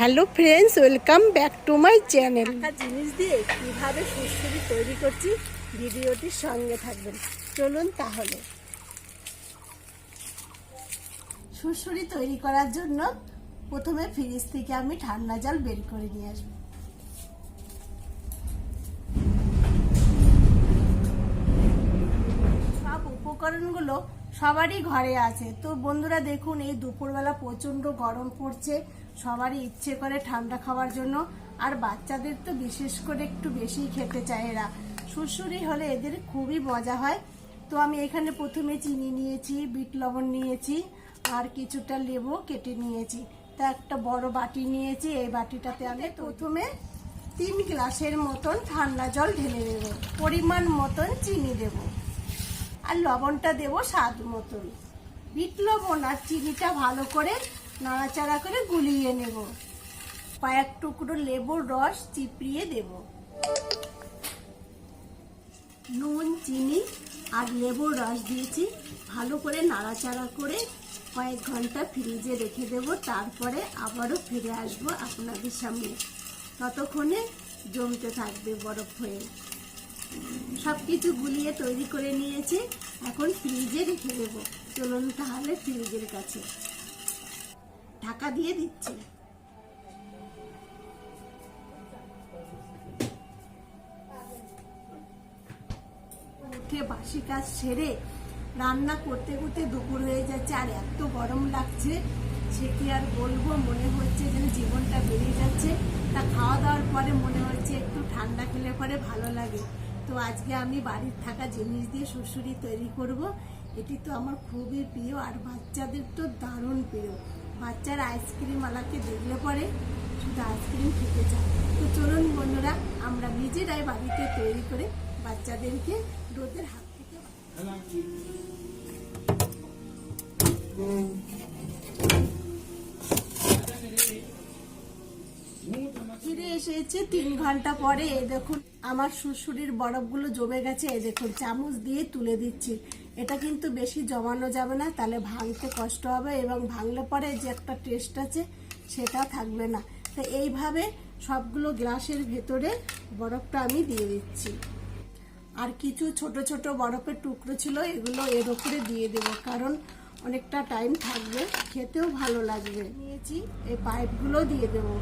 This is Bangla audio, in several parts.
Hello friends, welcome back to my channel. জিনিস দিয়ে কীভাবে সুস্থি তৈরি করছি ভিডিওটির সঙ্গে থাকবেন। চলুন তাহলে। সুসুরি তৈরি করার জন্য প্রথমে ফ্রিজ থেকে আমি ঠান্ডা জল বের করে নিয়ে আসব সব উপকরণগুলো সবারই ঘরে আছে। তো বন্ধুরা দেখুন, এই দুপুরবেলা প্রচণ্ড গরম পড়ছে। সবারই ইচ্ছে করে ঠান্ডা খাওয়ার জন্য। আর বাচ্চাদের তো বিশেষ করে একটু বেশি খেতে চায় এরা। সুসুরি হলে এদের খুবই মজা হয়। তো আমি এখানে প্রথমে চিনি নিয়েছি, বিট লবণ নিয়েছি, আর কিছুটা লেবু কেটে নিয়েছি। তা একটা বড় বাটি নিয়েছি, এই বাটিটাতে আমি প্রথমে তিন গ্লাসের মতন ঠান্ডা জল ঢেলে দেবো পরিমাণ মতন চিনি দেবো। আর লবণটা দেবো স্বাদ মতন। বিট লবণ আর চিনিটা ভালো করে নাড়াচাড়া করে গুলিয়ে নেব। কয়েক টুকরো লেবুর রস চিপড়িয়ে দেব। নুন, চিনি আর লেবুর রস দিয়েছি। ভালো করে নাড়াচাড়া করে কয়েক ঘণ্টা ফ্রিজে রেখে দেব। তারপরে আবারও ফিরে আসব আপনাদের সামনে। ততক্ষণে জমতে থাকবে বরফ হয়ে। সব কিছু গুলিয়ে তৈরি করে নিয়েছি। এখন ফ্রিজে রেখে দেবো। চলুন তাহলে ফ্রিজের কাছে। ঢাকা দিয়ে দিচ্ছি। উঠে বাসি কাজ সেরে রান্না করতে করতে দুপুর হয়ে যাচ্ছে, আর এত গরম লাগছে সে কি আর বলব? মনে হচ্ছে যেন জীবনটা বেরিয়ে যাচ্ছে। তা খাওয়া দাওয়ার পরে মনে হচ্ছে একটু ঠান্ডা খেলে পরে ভালো লাগে। তো আজকে আমি বাড়ির থাকা জিনিস দিয়ে শ্বশুরি তৈরি করব। এটি তো আমার খুবই প্রিয় আর বাচ্চাদের তো দারুণ প্রিয়। বাচ্চার আইসক্রিম আলাকে দেখলে পরে শুধু আইসক্রিম খেতে চায়। তো চলুন বন্ধুরা, আমরা নিজেরাই বাড়িতে তৈরি করে বাচ্চাদেরকে রোদের হাত থেকে ফিরে এসেছে তিন ঘণ্টা পরে। দেখুন, আমার শ্বশুরির বরফগুলো জমে গেছে। দেখুন, চামচ দিয়ে তুলে দিচ্ছি। এটা কিন্তু বেশি জমানো যাবে না, তাহলে ভাঙতে কষ্ট হবে এবং ভাঙলে পরে যে একটা টেস্ট আছে, সেটা থাকবে না। তো এইভাবে সবগুলো গ্লাসের ভেতরে বরফটা আমি দিয়ে দিচ্ছি। আর কিছু ছোট ছোট বরফের টুকরো ছিল, এগুলো এর ওপরে দিয়ে দেবো, কারণ অনেকটা টাইম থাকবে। খেতেও ভালো লাগবে। নিয়েছি, এই পাইপগুলো দিয়ে দেবো।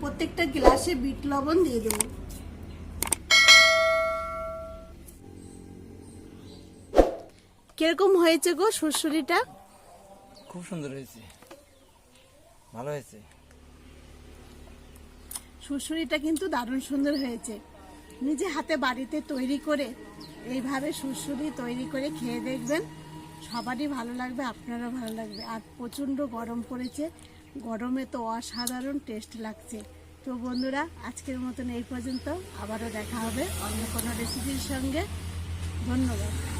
প্রত্যেকটা গ্লাসে বিট লবণ দিয়ে দেবো। কীরকম হয়েছে গো শ্বশুরিটা খুব সুন্দর হয়েছে। ভালো হয়েছে। সুসুরিটা কিন্তু দারুণ সুন্দর হয়েছে। নিজে হাতে বাড়িতে তৈরি করে এইভাবে সুসুরি তৈরি করে খেয়ে দেখবেন সবারই ভালো লাগবে আপনারও ভালো লাগবে। আর প্রচণ্ড গরম পড়েছে। গরমে তো অসাধারণ টেস্ট লাগছে। তো বন্ধুরা, আজকের মতন এই পর্যন্ত। আবারও দেখা হবে অন্য কোনো রেসিপির সঙ্গে। ধন্যবাদ।